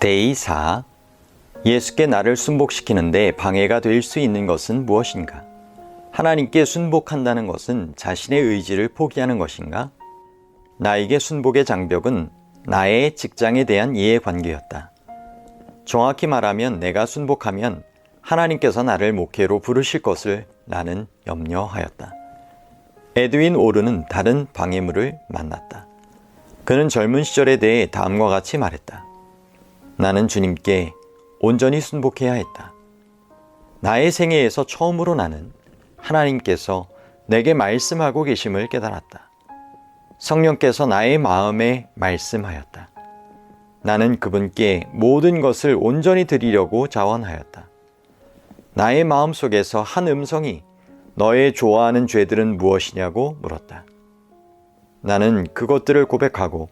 데이 4. 예수께 나를 순복시키는데 방해가 될 수 있는 것은 무엇인가? 하나님께 순복한다는 것은 자신의 의지를 포기하는 것인가? 나에게 순복의 장벽은 나의 직장에 대한 이해관계였다. 정확히 말하면 내가 순복하면 하나님께서 나를 목회로 부르실 것을 나는 염려하였다. 에드윈 오르는 다른 방해물을 만났다. 그는 젊은 시절에 대해 다음과 같이 말했다. 나는 주님께 온전히 순복해야 했다. 나의 생애에서 처음으로 나는 하나님께서 내게 말씀하고 계심을 깨달았다. 성령께서 나의 마음에 말씀하였다. 나는 그분께 모든 것을 온전히 드리려고 자원하였다. 나의 마음 속에서 한 음성이 너의 좋아하는 죄들은 무엇이냐고 물었다. 나는 그것들을 고백하고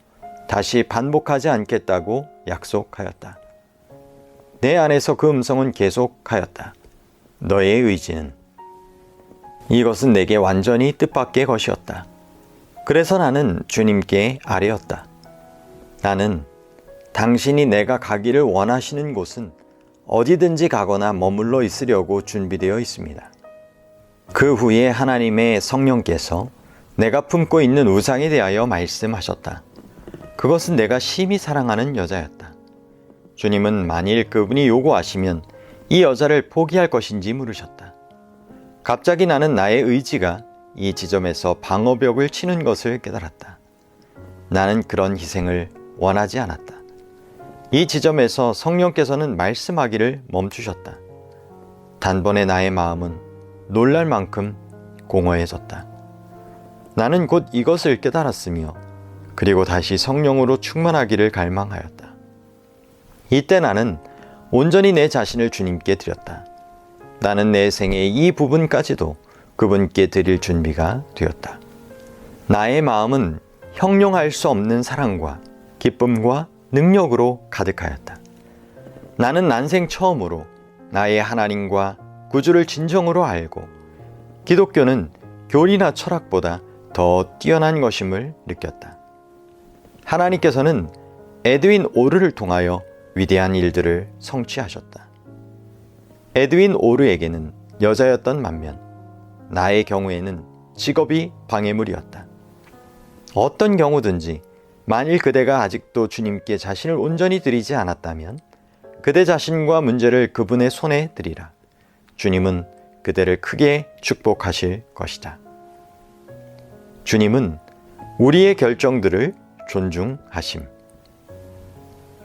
다시 반복하지 않겠다고 약속하였다. 내 안에서 그 음성은 계속하였다. 너의 의지는 이것은 내게 완전히 뜻밖의 것이었다. 그래서 나는 주님께 아뢰었다. 나는 당신이 내가 가기를 원하시는 곳은 어디든지 가거나 머물러 있으려고 준비되어 있습니다. 그 후에 하나님의 성령께서 내가 품고 있는 우상에 대하여 말씀하셨다. 그것은 내가 심히 사랑하는 여자였다. 주님은 만일 그분이 요구하시면 이 여자를 포기할 것인지 물으셨다. 갑자기 나는 나의 의지가 이 지점에서 방어벽을 치는 것을 깨달았다. 나는 그런 희생을 원하지 않았다. 이 지점에서 성령께서는 말씀하기를 멈추셨다. 단번에 나의 마음은 놀랄 만큼 공허해졌다. 나는 곧 이것을 깨달았으며 그리고 다시 성령으로 충만하기를 갈망하였다. 이때 나는 온전히 내 자신을 주님께 드렸다. 나는 내 생의 이 부분까지도 그분께 드릴 준비가 되었다. 나의 마음은 형용할 수 없는 사랑과 기쁨과 능력으로 가득하였다. 나는 난생 처음으로 나의 하나님과 구주를 진정으로 알고 기독교는 교리나 철학보다 더 뛰어난 것임을 느꼈다. 하나님께서는 에드윈 오르를 통하여 위대한 일들을 성취하셨다. 에드윈 오르에게는 여자였던 반면 나의 경우에는 직업이 방해물이었다. 어떤 경우든지 만일 그대가 아직도 주님께 자신을 온전히 드리지 않았다면 그대 자신과 문제를 그분의 손에 드리라. 주님은 그대를 크게 축복하실 것이다. 주님은 우리의 결정들을 존중하심.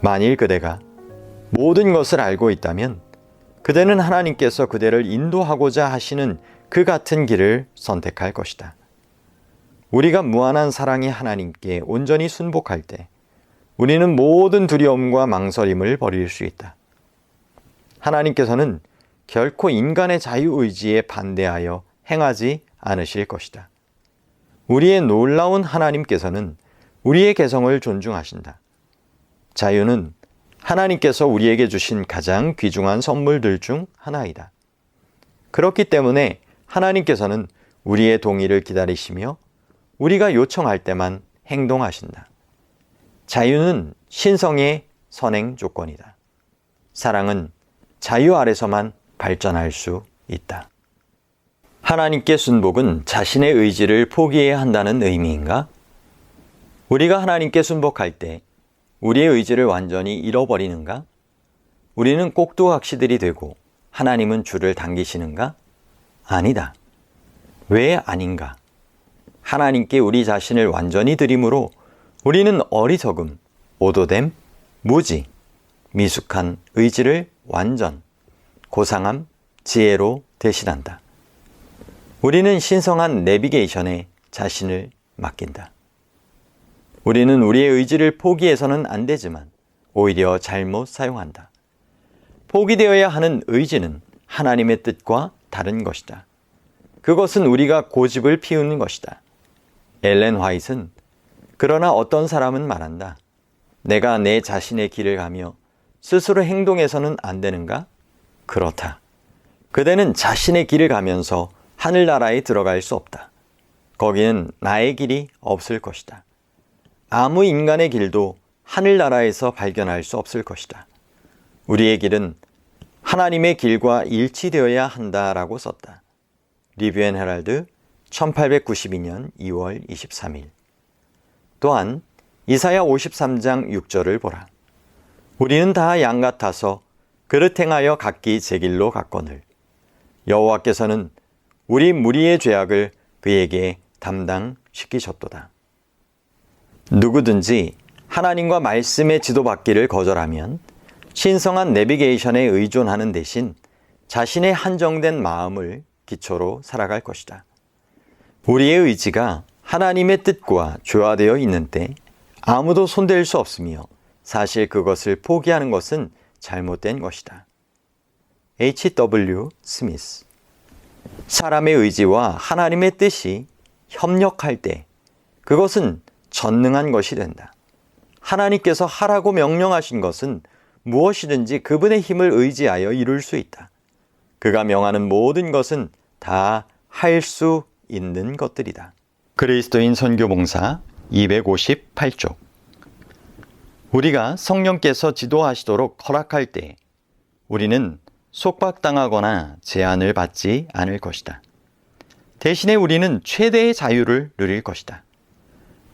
만일 그대가 모든 것을 알고 있다면 그대는 하나님께서 그대를 인도하고자 하시는 그 같은 길을 선택할 것이다. 우리가 무한한 사랑의 하나님께 온전히 순복할 때 우리는 모든 두려움과 망설임을 버릴 수 있다. 하나님께서는 결코 인간의 자유의지에 반대하여 행하지 않으실 것이다. 우리의 놀라운 하나님께서는 우리의 개성을 존중하신다. 자유는 하나님께서 우리에게 주신 가장 귀중한 선물들 중 하나이다. 그렇기 때문에 하나님께서는 우리의 동의를 기다리시며 우리가 요청할 때만 행동하신다. 자유는 신성의 선행 조건이다. 사랑은 자유 아래서만 발전할 수 있다. 하나님께 순복은 자신의 의지를 포기해야 한다는 의미인가? 우리가 하나님께 순복할 때 우리의 의지를 완전히 잃어버리는가? 우리는 꼭두각시들이 되고 하나님은 줄을 당기시는가? 아니다. 왜 아닌가? 하나님께 우리 자신을 완전히 드림으로 우리는 어리석음, 오도됨, 무지, 미숙한 의지를 완전, 고상함, 지혜로 대신한다. 우리는 신성한 내비게이션에 자신을 맡긴다. 우리는 우리의 의지를 포기해서는 안 되지만 오히려 잘못 사용한다. 포기되어야 하는 의지는 하나님의 뜻과 다른 것이다. 그것은 우리가 고집을 피우는 것이다. 엘렌 화이트는 그러나 어떤 사람은 말한다. 내가 내 자신의 길을 가며 스스로 행동해서는 안 되는가? 그렇다. 그대는 자신의 길을 가면서 하늘나라에 들어갈 수 없다. 거기는 나의 길이 없을 것이다. 아무 인간의 길도 하늘나라에서 발견할 수 없을 것이다. 우리의 길은 하나님의 길과 일치되어야 한다라고 썼다. 리뷰 앤 헤랄드 1892년 2월 23일. 또한 이사야 53장 6절을 보라. 우리는 다 양 같아서 그릇 행하여 각기 제 길로 갔거늘. 여호와께서는 우리 무리의 죄악을 그에게 담당시키셨도다. 누구든지 하나님과 말씀의 지도받기를 거절하면 신성한 내비게이션에 의존하는 대신 자신의 한정된 마음을 기초로 살아갈 것이다. 우리의 의지가 하나님의 뜻과 조화되어 있는 때 아무도 손댈 수 없으며 사실 그것을 포기하는 것은 잘못된 것이다. H.W. 스미스 사람의 의지와 하나님의 뜻이 협력할 때 그것은 전능한 것이 된다. 하나님께서 하라고 명령하신 것은 무엇이든지 그분의 힘을 의지하여 이룰 수 있다. 그가 명하는 모든 것은 다 할 수 있는 것들이다. 그리스도인 선교봉사 258쪽 우리가 성령께서 지도하시도록 허락할 때 우리는 속박당하거나 제한을 받지 않을 것이다. 대신에 우리는 최대의 자유를 누릴 것이다.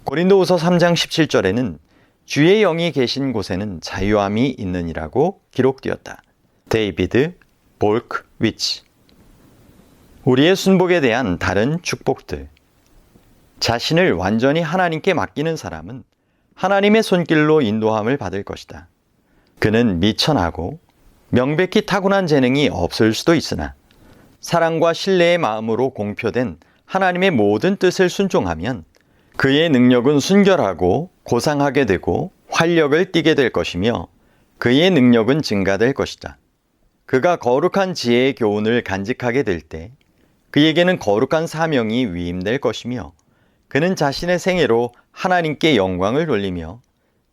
고린도후서 3장 17절에는 주의 영이 계신 곳에는 자유함이 있느니라고 기록되었다. 데이비드 볼크 위치 우리의 순복에 대한 다른 축복들 자신을 완전히 하나님께 맡기는 사람은 하나님의 손길로 인도함을 받을 것이다. 그는 미천하고 명백히 타고난 재능이 없을 수도 있으나 사랑과 신뢰의 마음으로 공표된 하나님의 모든 뜻을 순종하면 그의 능력은 순결하고 고상하게 되고 활력을 띠게 될 것이며 그의 능력은 증가될 것이다. 그가 거룩한 지혜의 교훈을 간직하게 될 때 그에게는 거룩한 사명이 위임될 것이며 그는 자신의 생애로 하나님께 영광을 돌리며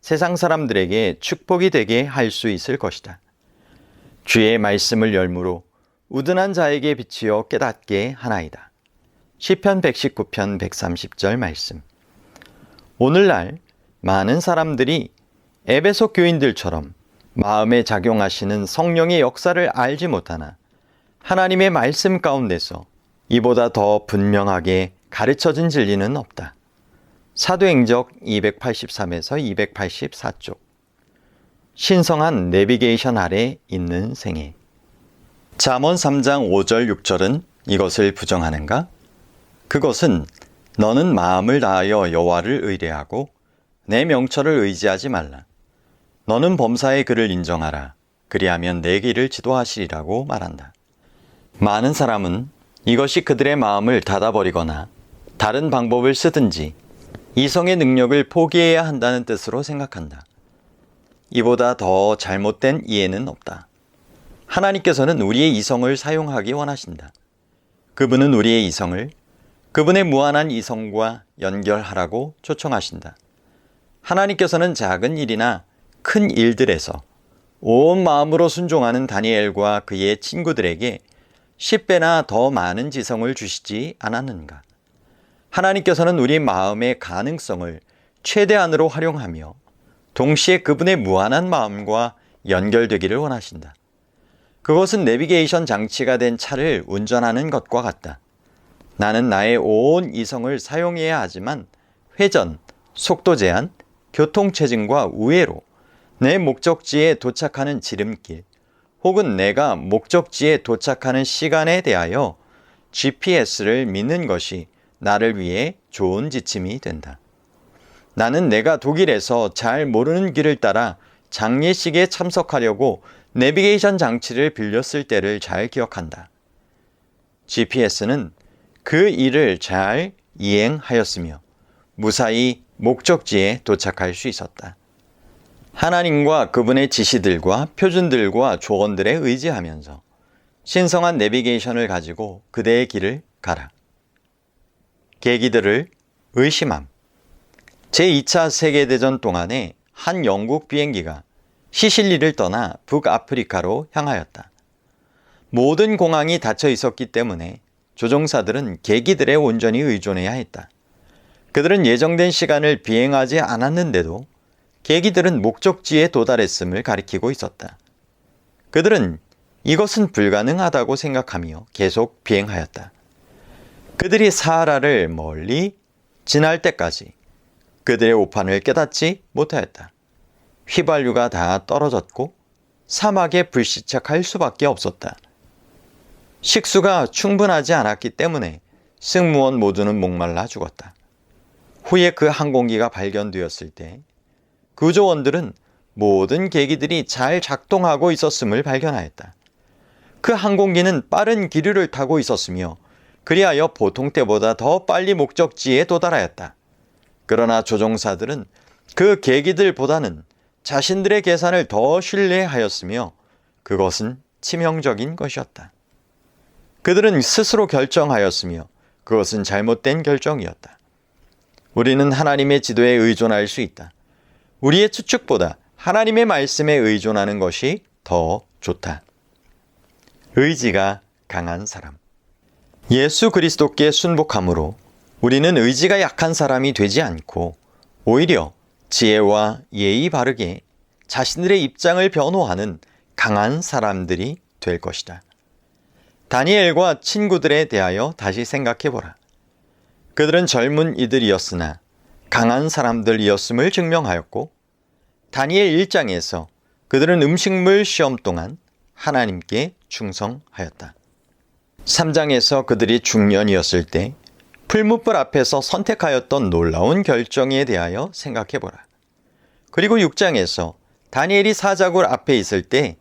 세상 사람들에게 축복이 되게 할 수 있을 것이다. 주의 말씀을 열무로 우둔한 자에게 비치어 깨닫게 하나이다. 시편 119편 130절 말씀. 오늘날 많은 사람들이 에베소 교인들처럼 마음에 작용하시는 성령의 역사를 알지 못하나 하나님의 말씀 가운데서 이보다 더 분명하게 가르쳐진 진리는 없다. 사도행적 283에서 284쪽. 신성한 내비게이션 아래 있는 생애. 잠언 3장 5절 6절은 이것을 부정하는가? 그것은 너는 마음을 다하여 여호와를 의뢰하고 내 명철을 의지하지 말라. 너는 범사의 그를 인정하라. 그리하면 내 길을 지도하시리라고 말한다. 많은 사람은 이것이 그들의 마음을 닫아버리거나 다른 방법을 쓰든지 이성의 능력을 포기해야 한다는 뜻으로 생각한다. 이보다 더 잘못된 이해는 없다. 하나님께서는 우리의 이성을 사용하기 원하신다. 그분은 우리의 이성을 그분의 무한한 이성과 연결하라고 초청하신다. 하나님께서는 작은 일이나 큰 일들에서 온 마음으로 순종하는 다니엘과 그의 친구들에게 10배나 더 많은 지성을 주시지 않았는가? 하나님께서는 우리 마음의 가능성을 최대한으로 활용하며 동시에 그분의 무한한 마음과 연결되기를 원하신다. 그것은 내비게이션 장치가 된 차를 운전하는 것과 같다. 나는 나의 온 이성을 사용해야 하지만 회전, 속도 제한, 교통 체증과 우회로, 내 목적지에 도착하는 지름길, 혹은 내가 목적지에 도착하는 시간에 대하여 GPS를 믿는 것이 나를 위해 좋은 지침이 된다. 나는 내가 독일에서 잘 모르는 길을 따라 장례식에 참석하려고 내비게이션 장치를 빌렸을 때를 잘 기억한다. GPS는 그 일을 잘 이행하였으며 무사히 목적지에 도착할 수 있었다. 하나님과 그분의 지시들과 표준들과 조언들에 의지하면서 신성한 내비게이션을 가지고 그대의 길을 가라. 계기들을 의심함. 제2차 세계대전 동안에 한 영국 비행기가 시실리를 떠나 북아프리카로 향하였다. 모든 공항이 닫혀 있었기 때문에 조종사들은 계기들에 온전히 의존해야 했다. 그들은 예정된 시간을 비행하지 않았는데도 계기들은 목적지에 도달했음을 가리키고 있었다. 그들은 이것은 불가능하다고 생각하며 계속 비행하였다. 그들이 사하라를 멀리 지날 때까지 그들의 오판을 깨닫지 못하였다. 휘발유가 다 떨어졌고 사막에 불시착할 수밖에 없었다. 식수가 충분하지 않았기 때문에 승무원 모두는 목말라 죽었다. 후에 그 항공기가 발견되었을 때 구조원들은 모든 계기들이 잘 작동하고 있었음을 발견하였다. 그 항공기는 빠른 기류를 타고 있었으며 그리하여 보통 때보다 더 빨리 목적지에 도달하였다. 그러나 조종사들은 그 계기들보다는 자신들의 계산을 더 신뢰하였으며 그것은 치명적인 것이었다. 그들은 스스로 결정하였으며 그것은 잘못된 결정이었다. 우리는 하나님의 지도에 의존할 수 있다. 우리의 추측보다 하나님의 말씀에 의존하는 것이 더 좋다. 의지가 강한 사람. 예수 그리스도께 순복함으로 우리는 의지가 약한 사람이 되지 않고 오히려 지혜와 예의 바르게 자신들의 입장을 변호하는 강한 사람들이 될 것이다. 다니엘과 친구들에 대하여 다시 생각해 보라. 그들은 젊은 이들이었으나 강한 사람들이었음을 증명하였고 다니엘 1장에서 그들은 음식물 시험 동안 하나님께 충성하였다. 3장에서 그들이 중년이었을 때 풀무불 앞에서 선택하였던 놀라운 결정에 대하여 생각해 보라. 그리고 6장에서 다니엘이 사자굴 앞에 있을 때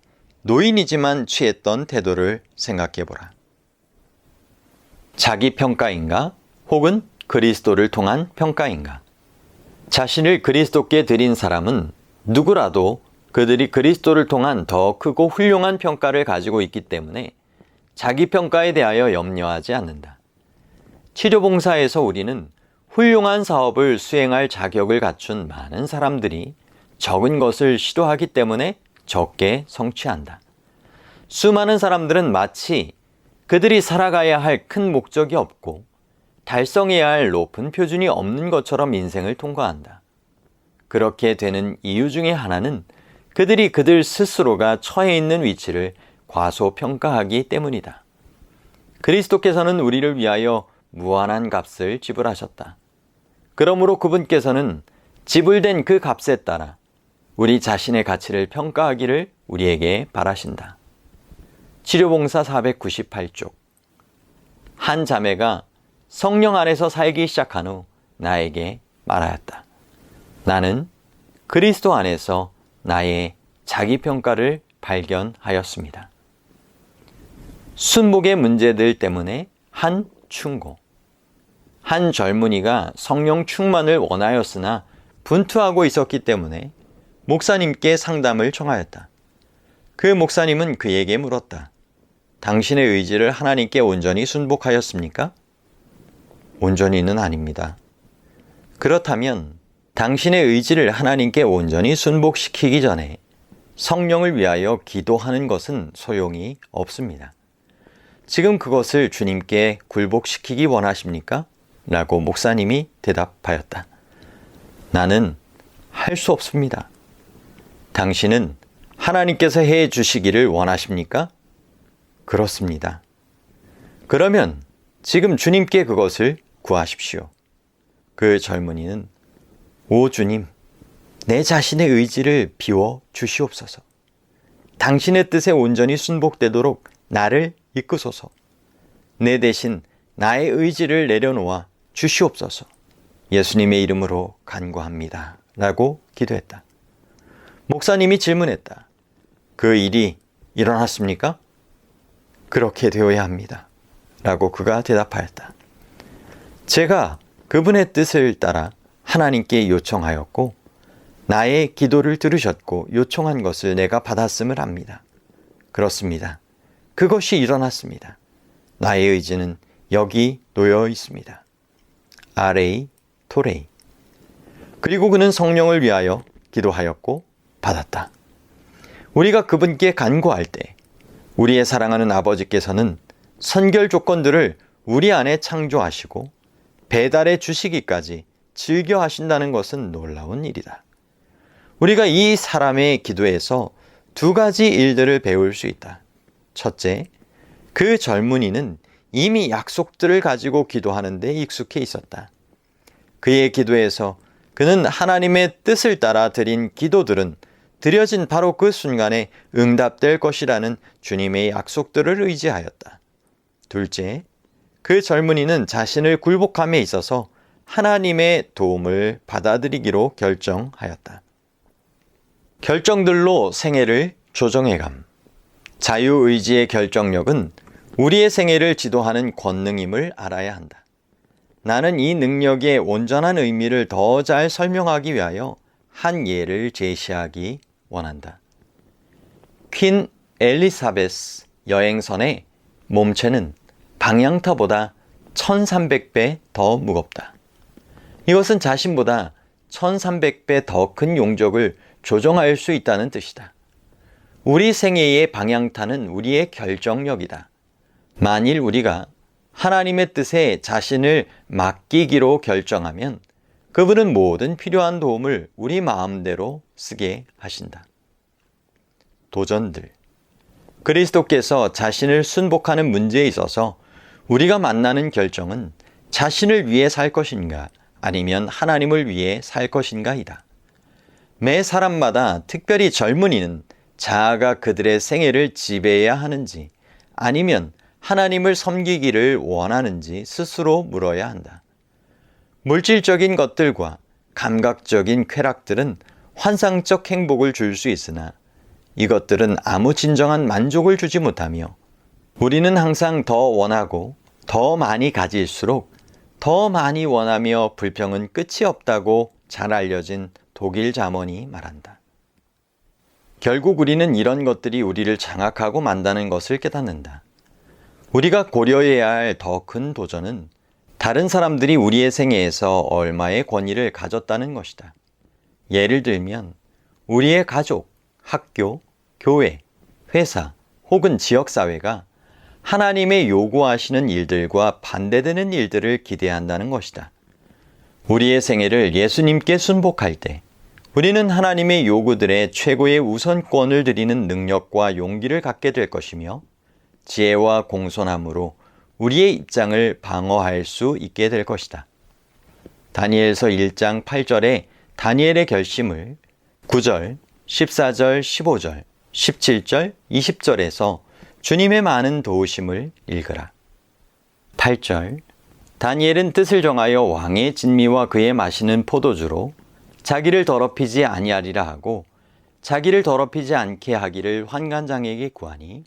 노인이지만 취했던 태도를 생각해 보라. 자기 평가인가? 혹은 그리스도를 통한 평가인가? 자신을 그리스도께 드린 사람은 누구라도 그들이 그리스도를 통한 더 크고 훌륭한 평가를 가지고 있기 때문에 자기 평가에 대하여 염려하지 않는다. 치료봉사에서 우리는 훌륭한 사업을 수행할 자격을 갖춘 많은 사람들이 적은 것을 시도하기 때문에 적게 성취한다. 수많은 사람들은 마치 그들이 살아가야 할 큰 목적이 없고 달성해야 할 높은 표준이 없는 것처럼 인생을 통과한다. 그렇게 되는 이유 중에 하나는 그들이 그들 스스로가 처해 있는 위치를 과소평가하기 때문이다. 그리스도께서는 우리를 위하여 무한한 값을 지불하셨다. 그러므로 그분께서는 지불된 그 값에 따라 우리 자신의 가치를 평가하기를 우리에게 바라신다. 치료봉사 498쪽. 한 자매가 성령 안에서 살기 시작한 후 나에게 말하였다. 나는 그리스도 안에서 나의 자기평가를 발견하였습니다. 순복의 문제들 때문에 한 충고. 한 젊은이가 성령 충만을 원하였으나 분투하고 있었기 때문에 목사님께 상담을 청하였다. 그 목사님은 그에게 물었다. 당신의 의지를 하나님께 온전히 순복하였습니까? 온전히는 아닙니다. 그렇다면 당신의 의지를 하나님께 온전히 순복시키기 전에 성령을 위하여 기도하는 것은 소용이 없습니다. 지금 그것을 주님께 굴복시키기 원하십니까? 라고 목사님이 대답하였다. 나는 할 수 없습니다. 당신은 하나님께서 해 주시기를 원하십니까? 그렇습니다. 그러면 지금 주님께 그것을 구하십시오. 그 젊은이는 오 주님, 내 자신의 의지를 비워 주시옵소서. 당신의 뜻에 온전히 순복되도록 나를 이끄소서. 내 대신 나의 의지를 내려놓아 주시옵소서. 예수님의 이름으로 간구합니다. 라고 기도했다. 목사님이 질문했다. 그 일이 일어났습니까? 그렇게 되어야 합니다. 라고 그가 대답하였다. 제가 그분의 뜻을 따라 하나님께 요청하였고, 나의 기도를 들으셨고 요청한 것을 내가 받았음을 합니다. 그렇습니다. 그것이 일어났습니다. 나의 의지는 여기 놓여 있습니다. 아레이, 토레이. 그리고 그는 성령을 위하여 기도하였고 받았다. 우리가 그분께 간구할 때 우리의 사랑하는 아버지께서는 선결 조건들을 우리 안에 창조하시고 배달해 주시기까지 즐겨 하신다는 것은 놀라운 일이다. 우리가 이 사람의 기도에서 두 가지 일들을 배울 수 있다. 첫째, 그 젊은이는 이미 약속들을 가지고 기도하는데 익숙해 있었다. 그의 기도에서 그는 하나님의 뜻을 따라 드린 기도들은 드려진 바로 그 순간에 응답될 것이라는 주님의 약속들을 의지하였다. 둘째, 그 젊은이는 자신을 굴복함에 있어서 하나님의 도움을 받아들이기로 결정하였다. 결정들로 생애를 조정해감. 자유의지의 결정력은 우리의 생애를 지도하는 권능임을 알아야 한다. 나는 이 능력의 온전한 의미를 더 잘 설명하기 위하여 한 예를 제시하기 원한다. 퀸 엘리사베스 여행선의 몸체는 방향타보다 1300배 더 무겁다. 이것은 자신보다 1300배 더 큰 용적을 조정할 수 있다는 뜻이다. 우리 생애의 방향타는 우리의 결정력이다. 만일 우리가 하나님의 뜻에 자신을 맡기기로 결정하면 그분은 모든 필요한 도움을 우리 마음대로 쓰게 하신다. 도전들. 그리스도께서 자신을 순복하는 문제에 있어서 우리가 만나는 결정은 자신을 위해 살 것인가 아니면 하나님을 위해 살 것인가이다. 매 사람마다 특별히 젊은이는 자아가 그들의 생애를 지배해야 하는지 아니면 하나님을 섬기기를 원하는지 스스로 물어야 한다. 물질적인 것들과 감각적인 쾌락들은 환상적 행복을 줄 수 있으나 이것들은 아무 진정한 만족을 주지 못하며 우리는 항상 더 원하고 더 많이 가질수록 더 많이 원하며 불평은 끝이 없다고 잘 알려진 독일 자문이 말한다. 결국 우리는 이런 것들이 우리를 장악하고 만다는 것을 깨닫는다. 우리가 고려해야 할 더 큰 도전은 다른 사람들이 우리의 생애에서 얼마의 권위를 가졌다는 것이다. 예를 들면 우리의 가족, 학교, 교회, 회사 혹은 지역사회가 하나님의 요구하시는 일들과 반대되는 일들을 기대한다는 것이다. 우리의 생애를 예수님께 순복할 때 우리는 하나님의 요구들의 최고의 우선권을 드리는 능력과 용기를 갖게 될 것이며 지혜와 공손함으로 우리의 입장을 방어할 수 있게 될 것이다. 다니엘서 1장 8절에 다니엘의 결심을 9절, 14절, 15절, 17절, 20절에서 주님의 많은 도우심을 읽으라. 8절 다니엘은 뜻을 정하여 왕의 진미와 그의 마시는 포도주로 자기를 더럽히지 아니하리라 하고 자기를 더럽히지 않게 하기를 환관장에게 구하니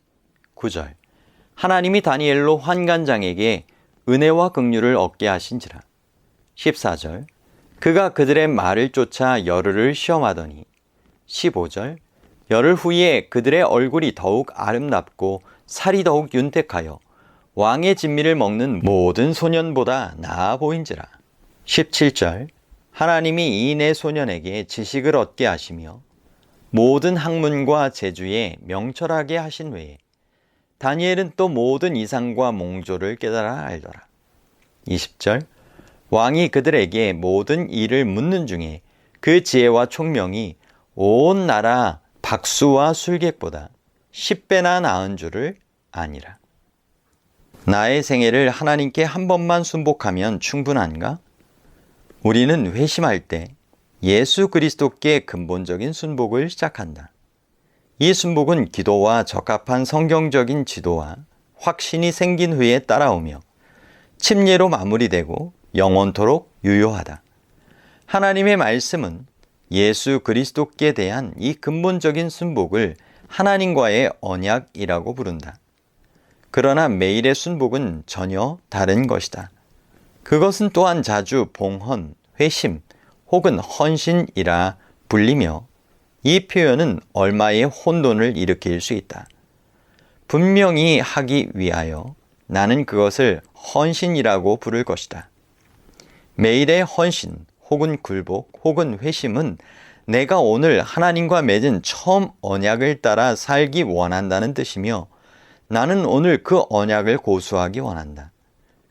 9절 하나님이 다니엘로 환관장에게 은혜와 긍휼을 얻게 하신지라 14절 그가 그들의 말을 쫓아 열흘을 시험하더니 15절 열흘 후에 그들의 얼굴이 더욱 아름답고 살이 더욱 윤택하여 왕의 진미를 먹는 모든 소년보다 나아 보인지라. 17절 하나님이 이네 소년에게 지식을 얻게 하시며 모든 학문과 재주에 명철하게 하신 외에 다니엘은 또 모든 이상과 몽조를 깨달아 알더라. 20절 왕이 그들에게 모든 일을 묻는 중에 그 지혜와 총명이 온 나라 박수와 술객보다 10배나 나은 줄을 아니라. 나의 생애를 하나님께 한 번만 순복하면 충분한가? 우리는 회심할 때 예수 그리스도께 근본적인 순복을 시작한다. 이 순복은 기도와 적합한 성경적인 지도와 확신이 생긴 후에 따라오며 침례로 마무리되고 영원토록 유효하다. 하나님의 말씀은 예수 그리스도께 대한 이 근본적인 순복을 하나님과의 언약이라고 부른다. 그러나 매일의 순복은 전혀 다른 것이다. 그것은 또한 자주 봉헌, 회심 혹은 헌신이라 불리며 이 표현은 얼마의 혼돈을 일으킬 수 있다. 분명히 하기 위하여 나는 그것을 헌신이라고 부를 것이다. 매일의 헌신, 혹은 굴복 혹은 회심은 내가 오늘 하나님과 맺은 처음 언약을 따라 살기 원한다는 뜻이며 나는 오늘 그 언약을 고수하기 원한다.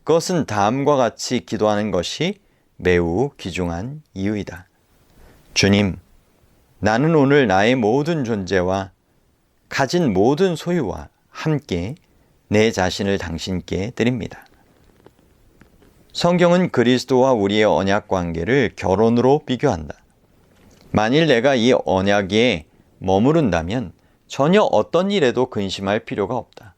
그것은 다음과 같이 기도하는 것이 매우 귀중한 이유이다. 주님, 나는 오늘 나의 모든 존재와 가진 모든 소유와 함께 내 자신을 당신께 드립니다. 성경은 그리스도와 우리의 언약 관계를 결혼으로 비교한다. 만일 내가 이 언약에 머무른다면 전혀 어떤 일에도 근심할 필요가 없다.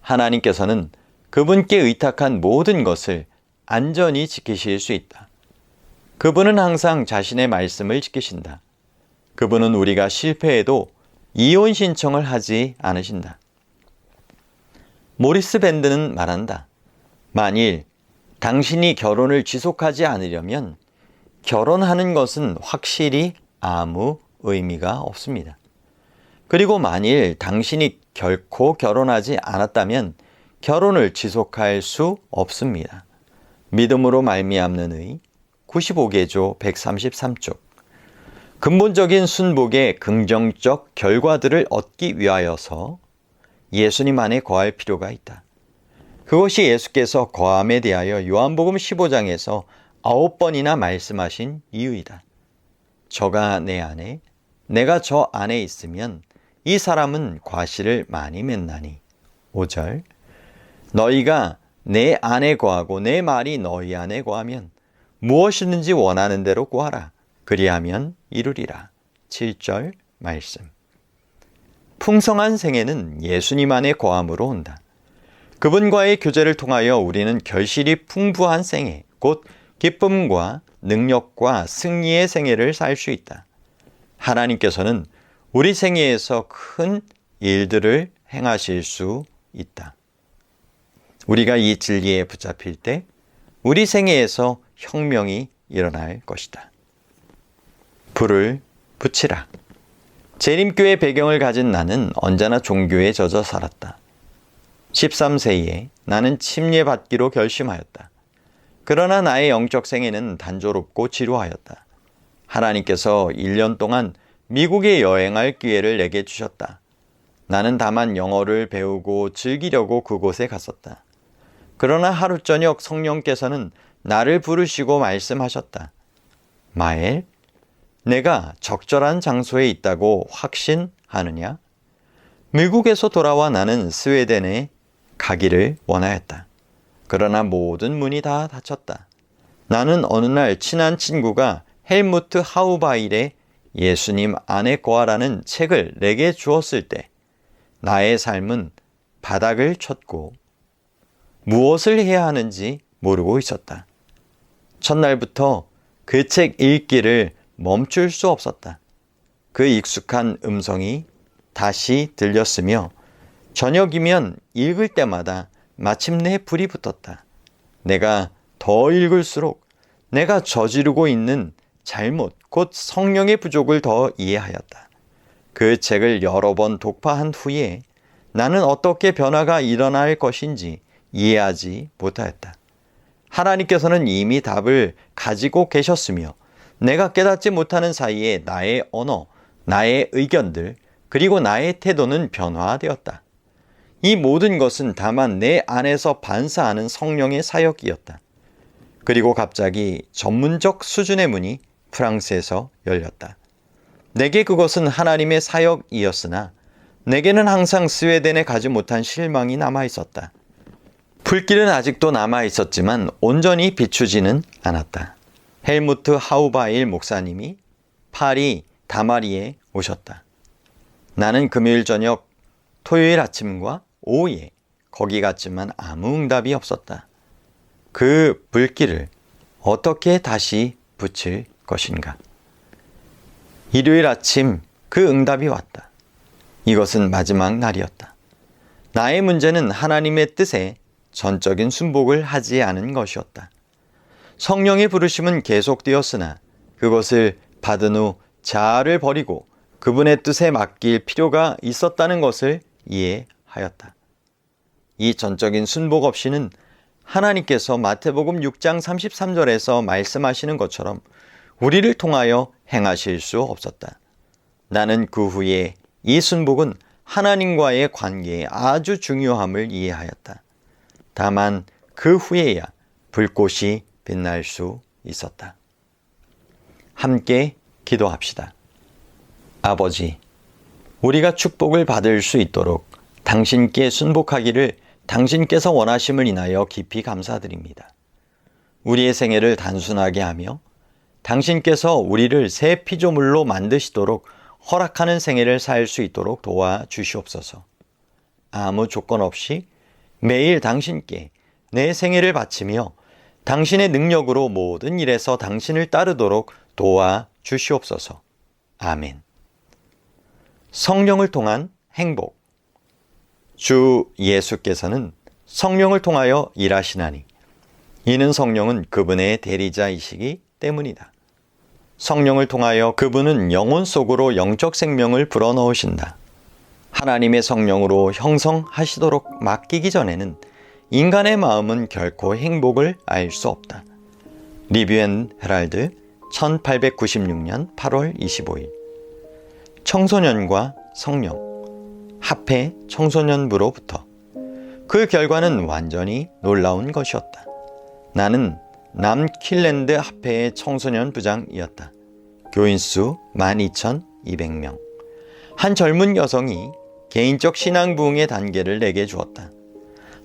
하나님께서는 그분께 의탁한 모든 것을 안전히 지키실 수 있다. 그분은 항상 자신의 말씀을 지키신다. 그분은 우리가 실패해도 이혼 신청을 하지 않으신다. 모리스 밴드는 말한다. 만일 당신이 결혼을 지속하지 않으려면 결혼하는 것은 확실히 아무 의미가 없습니다. 그리고 만일 당신이 결코 결혼하지 않았다면 결혼을 지속할 수 없습니다. 믿음으로 말미암는 의 95개조 133쪽 근본적인 순복의 긍정적 결과들을 얻기 위하여서 예수님 안에 거할 필요가 있다. 그것이 예수께서 거함에 대하여 요한복음 15장에서 아홉 번이나 말씀하신 이유이다. 저가 내 안에, 내가 저 안에 있으면 이 사람은 과실을 많이 맺나니. 5절. 너희가 내 안에 거하고 내 말이 너희 안에 거하면 무엇이든지 원하는 대로 구하라. 그리하면 이루리라. 7절 말씀. 풍성한 생애는 예수님 안에 거함으로 온다. 그분과의 교제를 통하여 우리는 결실이 풍부한 생애, 곧 기쁨과 능력과 승리의 생애를 살 수 있다. 하나님께서는 우리 생애에서 큰 일들을 행하실 수 있다. 우리가 이 진리에 붙잡힐 때 우리 생애에서 혁명이 일어날 것이다. 불을 붙이라. 재림교의 배경을 가진 나는 언제나 종교에 젖어 살았다. 13세에 나는 침례받기로 결심하였다. 그러나 나의 영적 생애는 단조롭고 지루하였다. 하나님께서 1년 동안 미국에 여행할 기회를 내게 주셨다. 나는 다만 영어를 배우고 즐기려고 그곳에 갔었다. 그러나 하루 저녁 성령께서는 나를 부르시고 말씀하셨다. 마엘, 내가 적절한 장소에 있다고 확신하느냐? 미국에서 돌아와 나는 스웨덴에 가기를 원하였다. 그러나 모든 문이 다 닫혔다. 나는 어느 날 친한 친구가 헬무트 하우바일의 예수님 안에 거하라는 책을 내게 주었을 때 나의 삶은 바닥을 쳤고 무엇을 해야 하는지 모르고 있었다. 첫날부터 그 책 읽기를 멈출 수 없었다. 그 익숙한 음성이 다시 들렸으며 저녁이면 읽을 때마다 마침내 불이 붙었다. 내가 더 읽을수록 내가 저지르고 있는 잘못, 곧 성령의 부족을 더 이해하였다. 그 책을 여러 번 독파한 후에 나는 어떻게 변화가 일어날 것인지 이해하지 못하였다. 하나님께서는 이미 답을 가지고 계셨으며 내가 깨닫지 못하는 사이에 나의 언어, 나의 의견들, 그리고 나의 태도는 변화되었다. 이 모든 것은 다만 내 안에서 반사하는 성령의 사역이었다. 그리고 갑자기 전문적 수준의 문이 프랑스에서 열렸다. 내게 그것은 하나님의 사역이었으나 내게는 항상 스웨덴에 가지 못한 실망이 남아 있었다. 불길은 아직도 남아 있었지만 온전히 비추지는 않았다. 헬무트 하우바일 목사님이 파리 다마리에 오셨다. 나는 금요일 저녁, 토요일 아침과 오후에 거기 갔지만 아무 응답이 없었다. 그 불길을 어떻게 다시 붙일 것인가? 일요일 아침 그 응답이 왔다. 이것은 마지막 날이었다. 나의 문제는 하나님의 뜻에 전적인 순복을 하지 않은 것이었다. 성령의 부르심은 계속되었으나 그것을 받은 후 자아를 버리고 그분의 뜻에 맡길 필요가 있었다는 것을 이해 하였다. 이 전적인 순복 없이는 하나님께서 마태복음 6장 33절에서 말씀하시는 것처럼 우리를 통하여 행하실 수 없었다. 나는 그 후에 이 순복은 하나님과의 관계에 아주 중요함을 이해하였다. 다만 그 후에야 불꽃이 빛날 수 있었다. 함께 기도합시다. 아버지, 우리가 축복을 받을 수 있도록 당신께 순복하기를 당신께서 원하심을 인하여 깊이 감사드립니다. 우리의 생애를 단순하게 하며 당신께서 우리를 새 피조물로 만드시도록 허락하는 생애를 살 수 있도록 도와 주시옵소서. 아무 조건 없이 매일 당신께 내 생애를 바치며 당신의 능력으로 모든 일에서 당신을 따르도록 도와 주시옵소서. 아멘. 성령을 통한 행복. 주 예수께서는 성령을 통하여 일하시나니 이는 성령은 그분의 대리자이시기 때문이다. 성령을 통하여 그분은 영혼 속으로 영적 생명을 불어넣으신다. 하나님의 성령으로 형성하시도록 맡기기 전에는 인간의 마음은 결코 행복을 알 수 없다. 리뷰 앤 헤랄드 1896년 8월 25일 청소년과 성령 합해 청소년부로부터 그 결과는 완전히 놀라운 것이었다. 나는 남킬랜드 합회의 청소년 부장이었다. 교인수 12,200명. 한 젊은 여성이 개인적 신앙 부흥의 단계를 내게 주었다.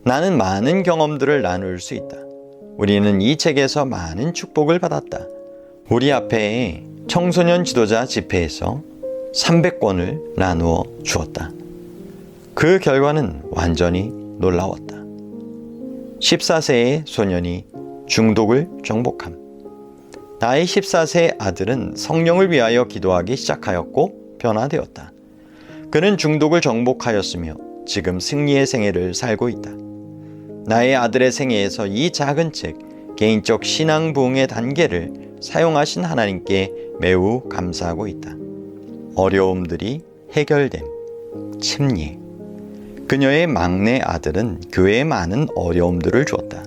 나는 많은 경험들을 나눌 수 있다. 우리는 이 책에서 많은 축복을 받았다. 우리 앞에 청소년 지도자 집회에서 300권을 나누어 주었다. 그 결과는 완전히 놀라웠다. 14세의 소년이 중독을 정복함. 나의 14세 아들은 성령을 위하여 기도하기 시작하였고 변화되었다. 그는 중독을 정복하였으며 지금 승리의 생애를 살고 있다. 나의 아들의 생애에서 이 작은 책, 개인적 신앙 부흥의 단계를 사용하신 하나님께 매우 감사하고 있다. 어려움들이 해결됨, 침례. 그녀의 막내 아들은 교회에 많은 어려움들을 주었다.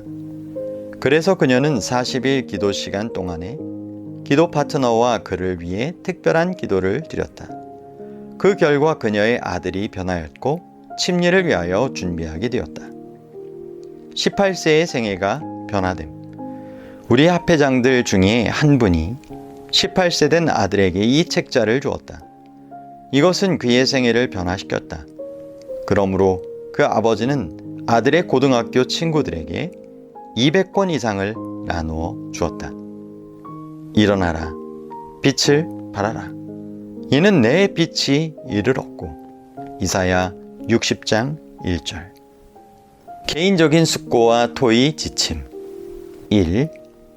그래서 그녀는 40일 기도 시간 동안에 기도 파트너와 그를 위해 특별한 기도를 드렸다. 그 결과 그녀의 아들이 변하였고 침례를 위하여 준비하게 되었다. 18세의 생애가 변화됨. 우리 합회장들 중에 한 분이 18세 된 아들에게 이 책자를 주었다. 이것은 그의 생애를 변화시켰다. 그러므로 그 아버지는 아들의 고등학교 친구들에게 200권 이상을 나누어 주었다. 일어나라. 빛을 발하라. 이는 내 빛이 이를 얻고. 이사야 60장 1절. 개인적인 숙고와 토의 지침. 1.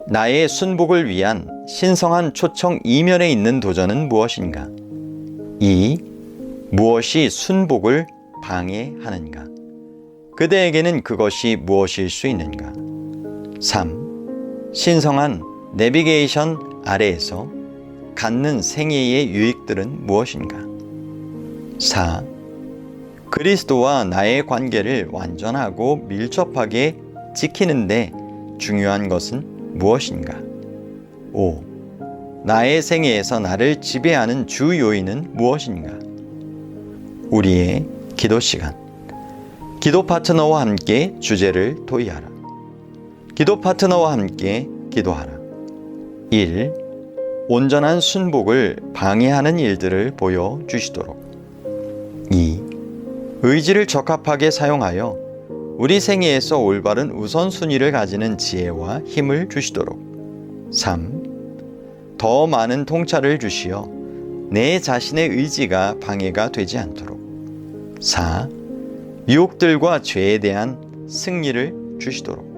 나의 순복을 위한 신성한 초청 이면에 있는 도전은 무엇인가? 2. 무엇이 순복을 방해하는가? 그대에게는 그것이 무엇일 수 있는가? 3. 신성한 내비게이션 아래에서 갖는 생애의 유익들은 무엇인가? 4. 그리스도와 나의 관계를 완전하고 밀접하게 지키는데 중요한 것은 무엇인가? 5. 나의 생애에서 나를 지배하는 주 요인은 무엇인가? 우리의 기도 시간. 기도 파트너와 함께 주제를 토의하라. 기도 파트너와 함께 기도하라. 1. 온전한 순복을 방해하는 일들을 보여 주시도록. 2. 의지를 적합하게 사용하여 우리 생애에서 올바른 우선순위를 가지는 지혜와 힘을 주시도록. 3. 더 많은 통찰을 주시어 내 자신의 의지가 방해가 되지 않도록. 4. 유혹들과 죄에 대한 승리를 주시도록.